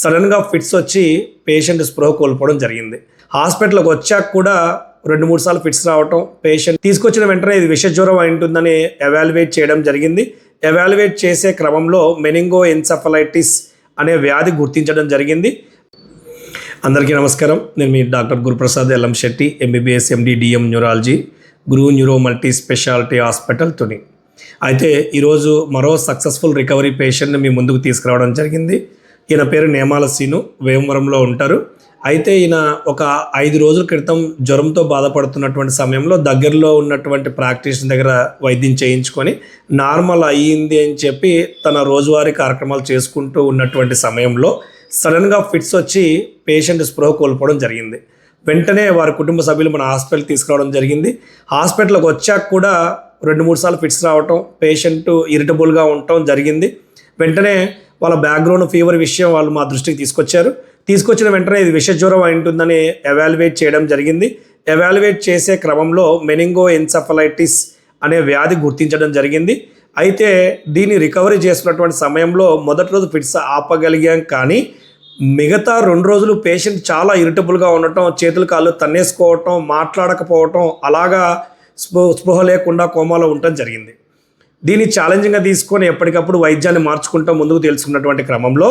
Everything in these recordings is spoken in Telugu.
సడన్గా ఫిట్స్ వచ్చి పేషెంట్ స్ప్రో కోల్పోవడం జరిగింది. హాస్పిటల్కి వచ్చాక కూడా రెండు మూడు సార్లు ఫిట్స్ రావటం పేషెంట్ తీసుకొచ్చిన వెంటనే ఇది విషజ్వరం అయి ఉంటుందని ఎవాల్యుయేట్ చేయడం జరిగింది. ఎవాల్యుయేట్ చేసే క్రమంలో మెనింగో ఎన్సఫలైటిస్ అనే వ్యాధి గుర్తించడం జరిగింది. అందరికీ నమస్కారం. నేను మీ doctor Guruprasad L M Shetty MBBS MD DM neurology Guru neuro multi specialty hospital Tuni. అయితే ఈరోజు మరో సక్సెస్ఫుల్ రికవరీ పేషెంట్ని మీ ముందుకు తీసుకురావడం జరిగింది. ఈయన పేరు నేమాల సీను వేమవరంలో ఉంటారు. అయితే ఈయన ఒక ఐదు రోజుల క్రితం జ్వరంతో బాధపడుతున్నటువంటి సమయంలో దగ్గరలో ఉన్నటువంటి ప్రాక్టీస్ దగ్గర వైద్యం చేయించుకొని నార్మల్ అయ్యింది అని చెప్పి తన రోజువారీ కార్యక్రమాలు చేసుకుంటూ ఉన్నటువంటి సమయంలో సడన్గా ఫిట్స్ వచ్చి పేషెంట్ స్పృహ కోల్పోవడం జరిగింది. వెంటనే వారి కుటుంబ సభ్యులు మన హాస్పిటల్ తీసుకురావడం జరిగింది. హాస్పిటల్కి వచ్చాక కూడా రెండు మూడు సార్లు ఫిట్స్ రావటం పేషెంట్ ఇరిటబుల్గా ఉండటం జరిగింది. వెంటనే వాళ్ళ బ్యాక్గ్రౌండ్ ఫీవర్ విషయం వాళ్ళు మా దృష్టికి తీసుకొచ్చారు. తీసుకొచ్చిన వెంటనే ఇది విష జ్వరం అయి ఉంటుందని ఎవాల్యుయేట్ చేయడం జరిగింది. ఎవాల్యుయేట్ చేసే క్రమంలో మెనింగో ఎన్సఫలైటిస్ అనే వ్యాధి గుర్తించడం జరిగింది. అయితే దీన్ని రికవరీ చేస్తున్నటువంటి సమయంలో మొదటి రోజు ఫిట్స్ ఆపగలిగాం కానీ మిగతా రెండు రోజులు పేషెంట్ చాలా ఇరిటబుల్గా ఉండటం చేతులు కాళ్ళు తన్నేసుకోవటం మాట్లాడకపోవటం అలాగా స్పృహ లేకుండా కోమాలో ఉండటం జరిగింది. దీన్ని ఛాలెంజింగ్గా తీసుకొని ఎప్పటికప్పుడు వైద్యాన్ని మార్చుకుంటూ ముందుకు తెలుసుకున్నటువంటి క్రమంలో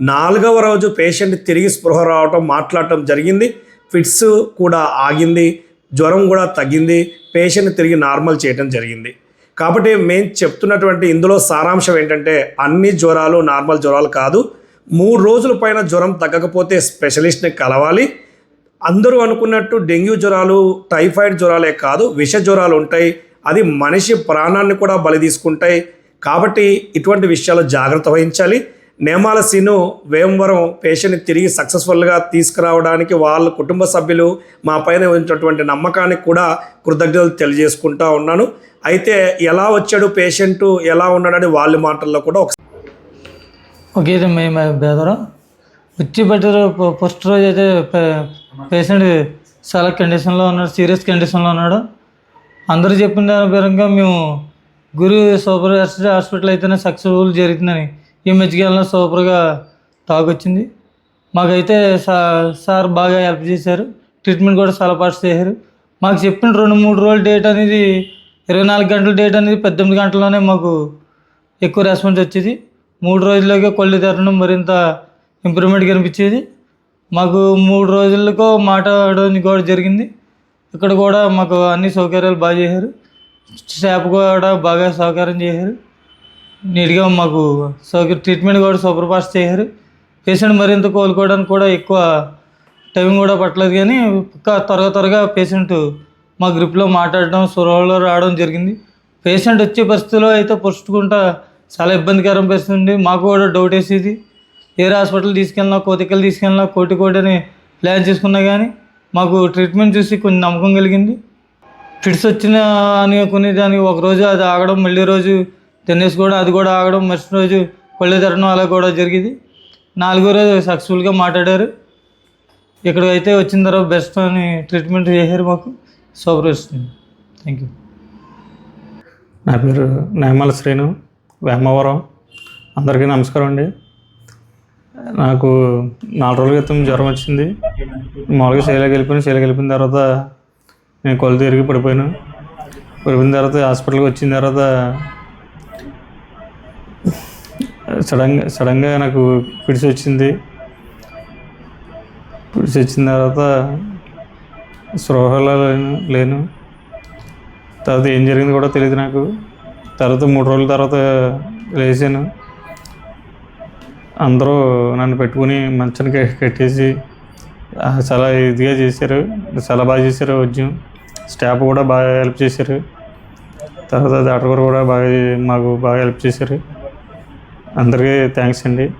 నాలుగవ రోజు పేషెంట్ తిరిగి స్పృహ రావటం మాట్లాడటం జరిగింది. ఫిట్స్ కూడా ఆగింది. జ్వరం కూడా తగ్గింది. పేషెంట్ తిరిగి నార్మల్ చేయటం జరిగింది. కాబట్టి మేము చెప్తున్నటువంటి ఇందులో సారాంశం ఏంటంటే అన్ని జ్వరాలు నార్మల్ జ్వరాలు కాదు. మూడు రోజుల పైన జ్వరం తగ్గకపోతే స్పెషలిస్ట్ని కలవాలి. అందరూ అనుకున్నట్టు డెంగ్యూ జ్వరాలు టైఫాయిడ్ జ్వరాలే కాదు విష జ్వరాలు ఉంటాయి. అది మనిషి ప్రాణాన్ని కూడా బలి తీసుకుంటాయి. కాబట్టి ఇటువంటి విషయాలు జాగ్రత్త వహించాలి. నేమాల సీను వేమవరం పేషెంట్ని తిరిగి సక్సెస్ఫుల్గా తీసుకురావడానికి వాళ్ళ కుటుంబ సభ్యులు మా పైన ఉన్నటువంటి నమ్మకానికి కూడా కృతజ్ఞతలు తెలియజేసుకుంటా ఉన్నాను. అయితే ఎలా వచ్చాడు పేషెంట్ ఎలా ఉన్నాడని వాళ్ళ మాటల్లో కూడా ఒకసారి ఒకే మేము బేదరం. వచ్చి పెట్టారు ఫస్ట్ రోజు అయితే పేషెంట్ చాలా కండిషన్లో ఉన్నాడు సీరియస్ కండిషన్లో ఉన్నాడు. అందరూ చెప్పిన దాని పరంగా మేము గురు సూపర్ హాస్పిటల్ అయితేనే సక్సెస్ఫుల్ జరుగుతుందని ఈ మెచ్చుకెళ్ళిన సూపర్గా టాక్ వచ్చింది మాకైతే సా సార్ బాగా హెల్ప్ చేశారు. ట్రీట్మెంట్ కూడా చాలా పాటు చేశారు. మాకు చెప్పిన రెండు మూడు రోజుల డేట్ అనేది ఇరవై నాలుగు గంటల డేట్ అనేది పద్దెనిమిది గంటల్లోనే మాకు ఎక్కువ రెస్పాన్స్ వచ్చేది. మూడు రోజుల్లోకే కొల్లి తెరడం మరింత ఇంప్రూవ్మెంట్ కనిపించేది. మాకు మూడు రోజులకు మాట్లాడడానికి కూడా జరిగింది. ఇక్కడ కూడా మాకు అన్ని సౌకర్యాలు బాగా చేశారు. స్టాఫ్ కూడా బాగా సహకారం చేశారు. నీట్గా మాకు సౌకర్య ట్రీట్మెంట్ కూడా సూపర్ ఫాస్ట్ చేశారు. పేషెంట్ మరింత కోలుకోవడానికి కూడా ఎక్కువ టైం కూడా పట్టలేదు కానీ ఇంకా త్వరగా త్వరగా పేషెంట్ మా గ్రూప్లో మాట్లాడడం సురవలో రావడం జరిగింది. పేషెంట్ వచ్చే పరిస్థితిలో అయితే పురుచుకుంటా చాలా ఇబ్బందికరం పరిస్థితి ఉంది. మాకు కూడా డౌట్ వేసేది. వేరే హాస్పిటల్ తీసుకెళ్ళినా కోతికలు తీసుకెళ్ళినా కోటి కోటి అని ప్లాన్ చేసుకున్నా కానీ మాకు ట్రీట్మెంట్ చూసి కొంచెం నమ్మకం కలిగింది. ఫిట్స్ వచ్చిన అని కొన్ని దానికి ఒక రోజు అది ఆగడం మళ్ళీ రోజు తినేసుకోవడం అది కూడా ఆగడం మరుసటి రోజు కళ్ళు తెరడం అలా కూడా జరిగింది. నాలుగో రోజు సక్సెస్ఫుల్గా మాట్లాడారు. ఇక్కడ అయితే వచ్చిన తర్వాత బెస్ట్ అని ట్రీట్మెంట్ చేశారు మాకు. సూపర్ వస్తుంది థ్యాంక్ యూ నా పేరు నేమల శ్రీను వేమవరం. అందరికీ నమస్కారం అండి. నాకు నాలుగు రోజుల క్రితం జ్వరం వచ్చింది. మామూలుగా శైలకి వెళ్ళిపోయిన శైలకి వెళ్ళిపోయిన తర్వాత నేను కొలు తిరిగి పడిపోయాను. పడిపోయిన తర్వాత హాస్పిటల్కి వచ్చిన తర్వాత సడన్గా సడన్గా నాకు పిడిసి వచ్చింది. పిడిసి వచ్చిన తర్వాత స్పృహలో లేను లేను. తర్వాత ఏం జరిగింది కూడా తెలియదు నాకు. తర్వాత మూడు రోజుల తర్వాత లేచాను. అందరూ నన్ను పెట్టుకుని మంచానికి కట్టేసి చాలా ఇదిగా చేశారు. చాలా బాగా చేశారు ఉద్యమం. స్టాఫ్ కూడా బాగా హెల్ప్ చేశారు. తర్వాత డాక్టర్ గారు కూడా బాగా మాకు బాగా హెల్ప్ చేశారు. అందరికీ థ్యాంక్స్ అండి.